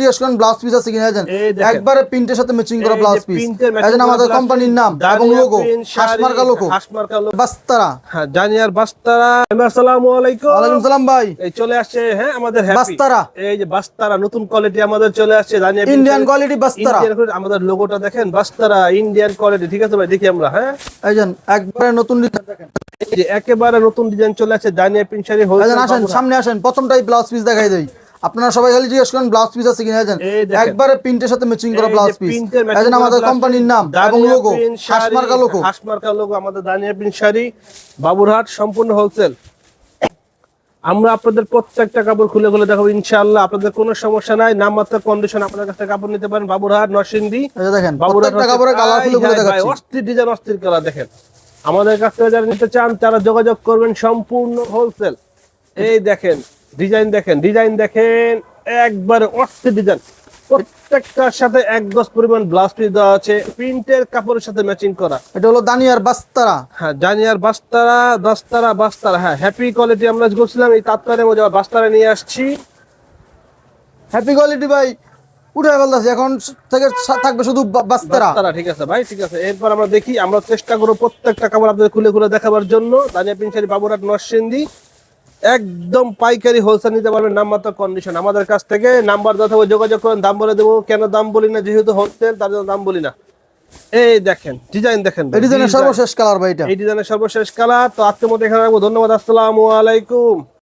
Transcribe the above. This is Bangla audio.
জিজ্ঞেস করেন ব্লাউজ পিস আছে কিনা জানেন? একবারে প্রিন্টের সাথে ম্যাচিং করা ব্লাউজ পিস প্রিন্টের matching এজন করা আমাদের কোম্পানির নাম এবং logo Hashmarka logo Hashmarka logo. বাস্তারা। হ্যাঁ জানিয়ার বাস্তারা। আসসালামু আলাইকুম। ওয়ালাইকুম সালাম ভাই। এই চলে আসছে হ্যাঁ আমাদের বাস্তারা। এই যে বাস্তারা নতুন কোয়ালিটি আমাদের চলে আসছে জানিয়া ইন্ডিয়ান কোয়ালিটি বাস্তারা। আমাদের লোগোটা দেখেন বাস্তারা ইন্ডিয়ান কোয়ালিটি ঠিক আছে ভাই? দেখি আমরা হ্যাঁ? এইজন একবারে নতুন ডিজাইন দেখেন। একেবারে নতুন ডিজাইন চলে আসছে জানিয়া আসেন সামনে আসেন প্রথমটাই ব্লাউজ পিস দেখাই দেই। আপনারা সবাই খালি জিজ্ঞেস করেন ব্লাউজ পিস আছে কিনা জানেন? একবারে প্রিন্টের সাথে ম্যাচিং করা ব্লাউজ পিস প্রিন্টের matching এজন করা আমাদের কোম্পানির নাম এবং logo Hashmarka logo Hashmarka logo আমাদের দানিয়া প্রিন্ট শাড়ি। বাবুরহাট সম্পূর্ণ হোলসেল আমরা আপনাদের প্রত্যেকটা কাপড় খুলে খুলে দেখাবো ইনশাআল্লাহ। আপনাদের কোনো সমস্যা নাই নামমাত্র কন্ডিশন আপনাদের কাছে কাপড় নিতে পারেন। বাবুরহাট নরসিংদী। দেখেন বাবুরহাট প্রত্যেকটা কাপড়ে কালার খুলে খুলে দেখাচ্ছি। অস্থির ডিজাইন অস্থির কালার দেখেন। আমাদের কাছ থেকে যারা নিতে চান তারা যোগাযোগ করবেন সম্পূর্ণ হোলসেল এই দেখেন ডিজাইন দেখেন ডিজাইন দেখেন একবারে অস্থির ডিজাইন। প্রত্যেকটার সাথে এক গজ পরিমাণ ব্লাউজ পিস দেওয়া আছে প্রিন্টের কাপড়ের সাথে ম্যাচিং করা। এটা হলো দানিয়ার বাস্তারা। হ্যাঁ দানিয়ার বাস্তারা দস্তারা বাস্তারা। হ্যাঁ হ্যাপি কোয়ালিটি আমরা করছিলাম এই মধ্যে আবার বাস্তারা নিয়ে আসছি। হ্যাপি কোয়ালিটি ভাই উঠে ফেলতেছি। এখন থেকে থাকবে শুধু বাস্তারা। ঠিক আছে ভাই ঠিক আছে। এরপর আমরা দেখি আমরা চেষ্টা করব প্রত্যেকটা কাপড় আপনাদের খুলে খুলে দেখাবার জন্য। দানিয়া পিনসারি বাবুরাট নরসিংদী। একদম পাইকারি হোলসেল নিতে পারবেন নামমাত্র কন্ডিশন আমাদের কাছ থেকে নাম্বার দেওয়া থাকবে যোগাযোগ করেন দাম বলে দেবো। কেন দাম বলি না? যেহেতু হোলসেল তার জন্য দাম বলি না। এই দেখেন ডিজাইন দেখেন এই ডিজাইনের সর্বশেষ কালার ভাই এটা। এই ডিজাইনের সর্বশেষ কালার তো আজকের মতো এখানে রাখব। ধন্যবাদ আসসালামু আলাইকুম।